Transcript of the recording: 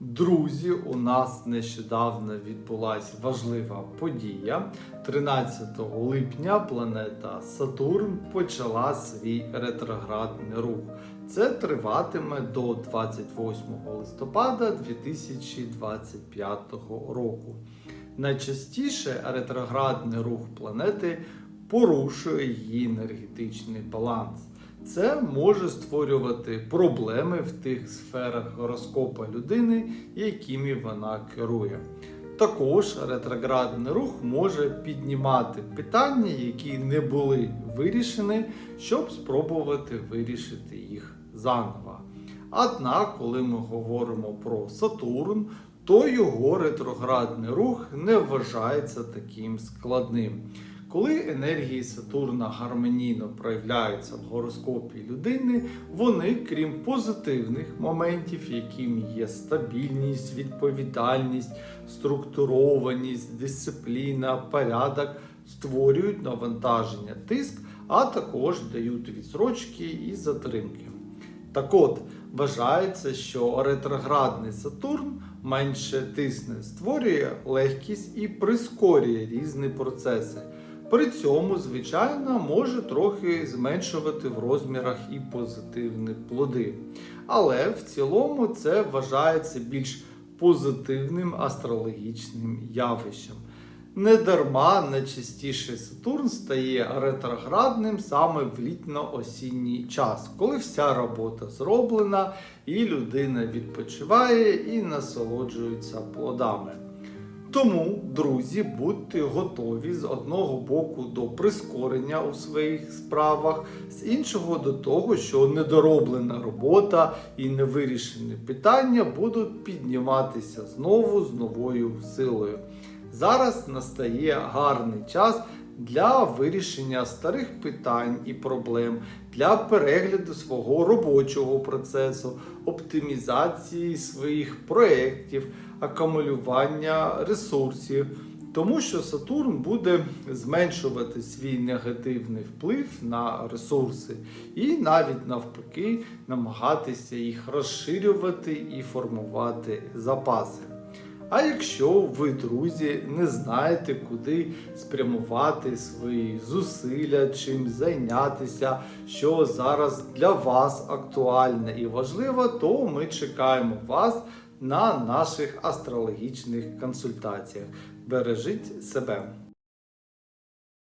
Друзі, у нас нещодавно відбулася важлива подія. 13 липня планета Сатурн почала свій ретроградний рух. Це триватиме до 28 листопада 2025 року. Найчастіше ретроградний рух планети порушує її енергетичний баланс. Це може створювати проблеми в тих сферах гороскопа людини, якими вона керує. Також ретроградний рух може піднімати питання, які не були вирішені, щоб спробувати вирішити їх заново. Однак, коли ми говоримо про Сатурн, то його ретроградний рух не вважається таким складним. Коли енергії Сатурна гармонійно проявляються в гороскопі людини, вони, крім позитивних моментів, якими є стабільність, відповідальність, структурованість, дисципліна, порядок, створюють навантаження, тиск, а також дають відсрочки і затримки. Так от, вважається, що ретроградний Сатурн менше тисне, створює легкість і прискорює різні процеси. При цьому, звичайно, може трохи зменшувати в розмірах і позитивні плоди. Але в цілому це вважається більш позитивним астрологічним явищем. Недарма найчастіше Сатурн стає ретроградним саме в літньо-осінній час, коли вся робота зроблена, і людина відпочиває і насолоджується плодами. Тому, друзі, будьте готові з одного боку до прискорення у своїх справах, з іншого до того, що недороблена робота і невирішені питання будуть підніматися знову з новою силою. Зараз настає гарний час для вирішення старих питань і проблем, для перегляду свого робочого процесу, оптимізації своїх проєктів, акумулювання ресурсів. Тому що Сатурн буде зменшувати свій негативний вплив на ресурси і навіть навпаки намагатися їх розширювати і формувати запаси. А якщо ви, друзі, не знаєте, куди спрямувати свої зусилля, чим зайнятися, що зараз для вас актуальне і важливо, то ми чекаємо вас на наших астрологічних консультаціях. Бережіть себе!